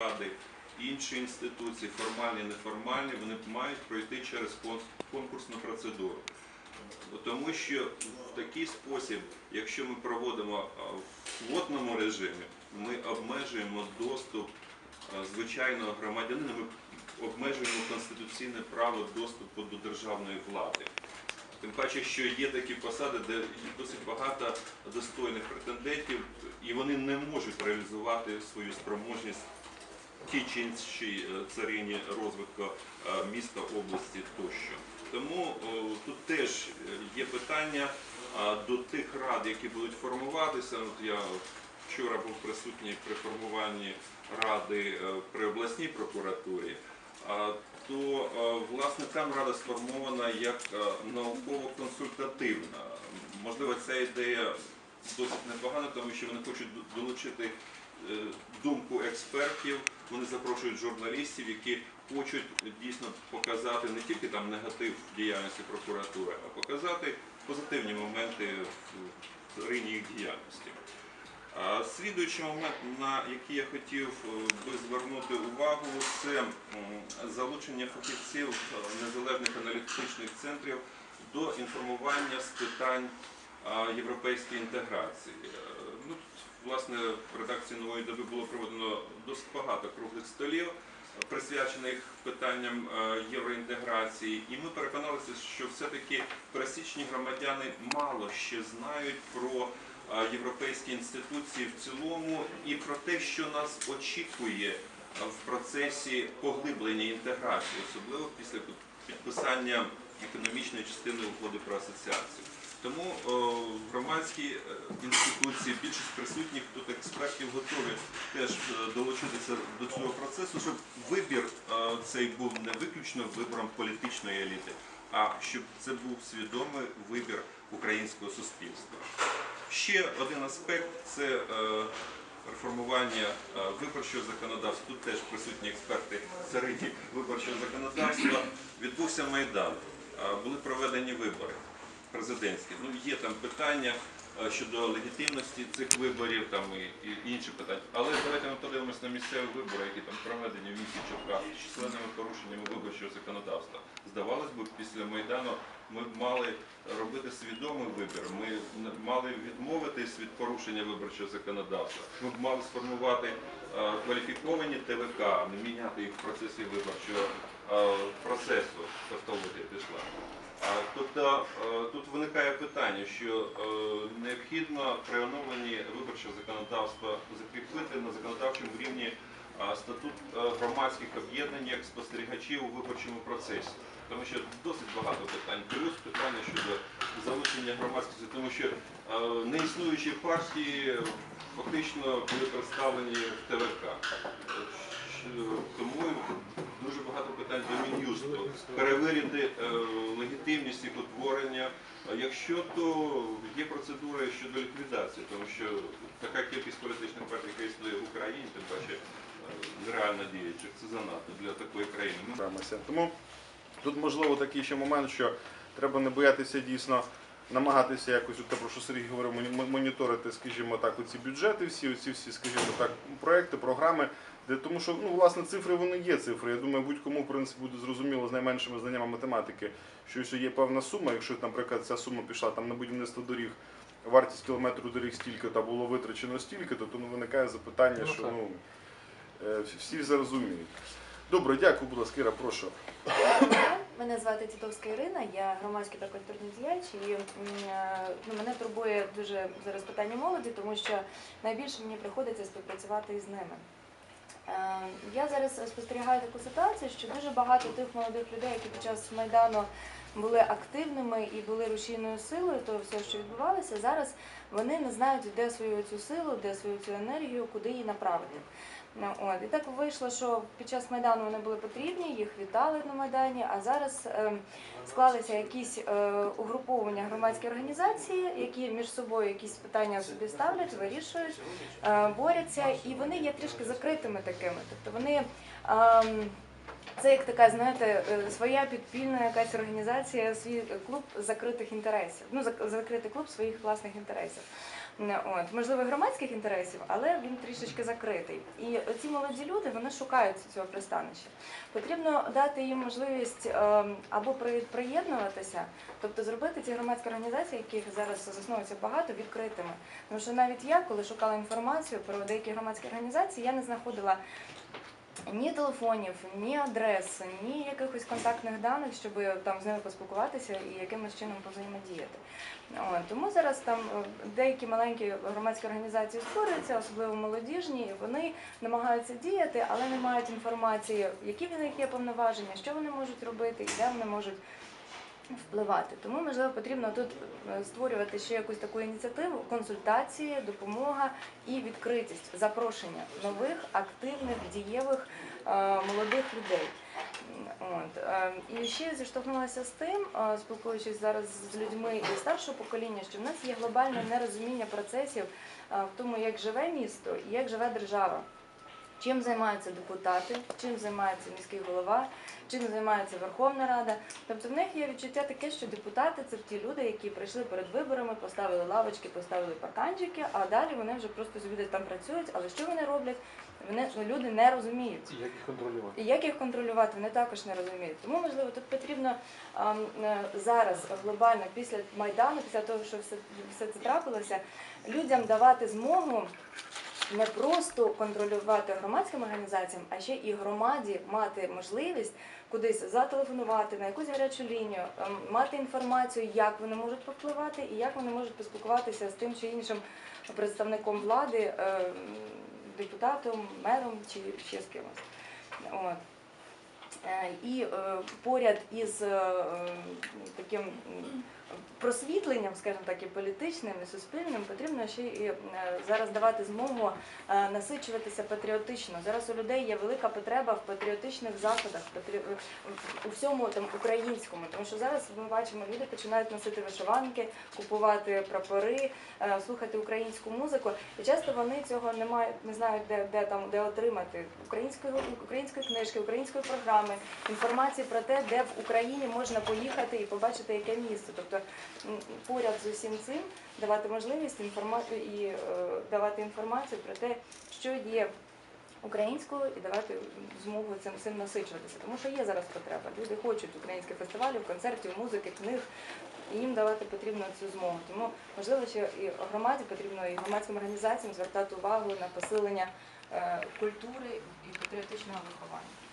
ради, інші інституції, формальні, неформальні, вони мають пройти через конкурсну процедуру. Тому що в такий спосіб, якщо ми проводимо в квотному режимі, ми обмежуємо доступ звичайного громадянина, ми обмежуємо конституційне право доступу до державної влади. Тим паче, що є такі посади, де досить багато достойних претендентів, і вони не можуть реалізувати свою спроможність в тій чи іншій е, царині розвитку е, міста, області тощо. Тому тут теж е, є питання до тих рад, які будуть формуватися. От я вчора був присутній при формуванні ради е, при обласній прокуратурі. То е, власне там рада сформована як е, науково-консультативна. Можливо, ця ідея досить непогана, тому що вони хочуть долучити е, експертів. Вони запрошують журналістів, які хочуть дійсно показати не тільки там негатив діяльності прокуратури, а показати позитивні моменти в царині їх діяльності. Слідуючий момент, на який я хотів е, би звернути увагу, це залучення фахівців е, незалежних аналітичних центрів до інформування з питань європейської інтеграції. Е, власне, в редакції нової доби було проведено досить багато круглих столів, е, присвячених питанням е, євроінтеграції, і ми переконалися, що все-таки пересічні громадяни мало ще знають про європейські інституції в цілому і про те, що нас очікує в процесі поглиблення інтеграції, особливо після підписання економічної частини угоди про асоціацію. Тому о, громадські е, інституції, більшість присутніх тут експертів готові теж е, долучитися до цього процесу, щоб вибір е, цей був не виключно вибором політичної еліти, а щоб це був свідомий вибір українського суспільства. Ще один аспект це е, реформування е, виборчого законодавства. Тут теж присутні експерти середні виборчого законодавства. Відбувся Майдан, е, були проведені вибори президентські. Ну, є там питання е, щодо легітимності цих виборів там, і, і інші питання. Але давайте ми подивимося на місцеві вибори, які там проведені в місті Черкас з численними порушеннями виборчого законодавства. Здавалось би, після Майдану ми мали робити свідомий вибір. Ми мали відмовитись від порушення виборчого законодавства. Ми мали сформувати е, кваліфіковані ТВК, не міняти їх в процесі виборчого е, процесу. Тавтологія пішла. Тобто е, тут виникає питання, що е, необхідно при оновленні виборчого законодавства закріпити на законодавчому рівні статут е, громадських об'єднань як спостерігачів у виборчому процесі. Тому що досить багато питань. Плюс питання щодо залучення громадськості, тому що неіснуючі партії фактично були представлені в ТВК. Тому дуже багато питань до Мін'юсту. Перевірити е, легітимність їх утворення. Якщо то є процедури щодо ліквідації, тому що така кількість політичних партій, яка існує в Україні, тим паче е, нереально діючих, це занадто для такої країни. Тому тут можливо такий ще момент, що треба не боятися дійсно намагатися якось, те, про що Сергій говорив, моніторити, скажімо так, оці бюджети, всі, оці всі, скажімо так, проекти, програми. Де, тому що ну, власне цифри вони є цифри. Я думаю, будь-кому в принципі буде зрозуміло з найменшими знаннями математики, що якщо є певна сума, якщо, наприклад, ця сума пішла там на будівництво доріг, вартість кілометру доріг стільки та було витрачено стільки, то, то ну, виникає запитання, що ну, е, всі зрозуміють. Добре, дякую, будь ласка, Іра, прошу. Мене звати Тітовська Ірина, я громадський та культурний діяч. І е, ну, мене турбує дуже зараз питання молоді, тому що найбільше мені приходиться співпрацювати із ними. Е, Я зараз спостерігаю таку ситуацію, що дуже багато тих молодих людей, які під час майдану були активними і були рушійною силою, то все, що відбувалося, зараз вони не знають, де свою цю силу, де свою цю енергію, куди її направити. Ну, От. І так вийшло, що під час Майдану вони були потрібні, їх вітали на Майдані, а зараз е, склалися якісь е, угруповання громадські організації, які між собою якісь питання собі ставлять, вирішують, е, борються, і вони є трішки закритими такими. Тобто вони ем, це як така, знаєте, е, своя підпільна якась організація, свій клуб закритих інтересів. Ну, закритий клуб своїх власних інтересів. От, можливо, громадських інтересів, але він трішечки закритий. І ці молоді люди вони шукають цього пристанища. Потрібно дати їм можливість ем, або приєднуватися, тобто зробити ці громадські організації, яких зараз засновується багато, відкритими. Тому що навіть я, коли шукала інформацію про деякі громадські організації, я не знаходила ні телефонів, ні адрес, ні якихось контактних даних, щоб там з ними поспілкуватися і якимось чином повзаємодіяти. От, тому зараз там е, деякі маленькі громадські організації створюються, особливо молодіжні, і вони намагаються діяти, але не мають інформації, які в них є повноваження, що вони можуть робити і де вони можуть впливати. Тому можливо потрібно тут е, створювати ще якусь таку ініціативу, консультації, допомога і відкритість, запрошення нових, активних, дієвих е, молодих людей. От. е, І ще зіштовхнулася з тим, спілкуючись зараз з людьми і старшого покоління, що в нас є глобальне нерозуміння процесів в тому, як живе місто і як живе держава. Чим займаються депутати, чим займається міський голова, чим займається Верховна Рада. Тобто в них є відчуття таке, що депутати це ті люди, які прийшли перед виборами, поставили лавочки, поставили парканчики, а далі вони вже просто десь там працюють. Але що вони роблять? Вони ну, люди не розуміють. Як їх контролювати? І як їх контролювати, вони також не розуміють. Тому можливо тут потрібно ам, е, зараз глобально після майдану, після того, що все, все це трапилося, людям давати змогу. Не просто контролювати громадським організаціям, а ще і громаді мати можливість кудись зателефонувати на якусь гарячу лінію, ем, мати інформацію, як вони можуть повпливати і як вони можуть поспілкуватися з тим чи іншим представником влади, ем, депутатом, мером чи ще з кимось. От. Е, І е, поряд із е, таким просвітленням, скажімо так, і політичним, і суспільним, потрібно ще і е, зараз давати змогу е, насичуватися патріотично. Зараз у людей є велика потреба в патріотичних заходах, у всьому там українському, тому що зараз ми бачимо, люди починають носити вишиванки, купувати прапори, е, слухати українську музику, і часто вони цього не мають, не знають, де, де там де отримати української української книжки, української програми, інформації про те, де в Україні можна поїхати і побачити яке місто. Тобто поряд з усім цим давати можливість і е, давати інформацію про те, що є українською, і давати змогу цим цим насичуватися. Тому що є зараз потреба. Люди хочуть українських фестивалів, концертів, музики, книг. І їм давати потрібно цю змогу. Тому можливо, ще і громаді потрібно і громадським організаціям звертати увагу на посилення е, культури і патріотичного виховання.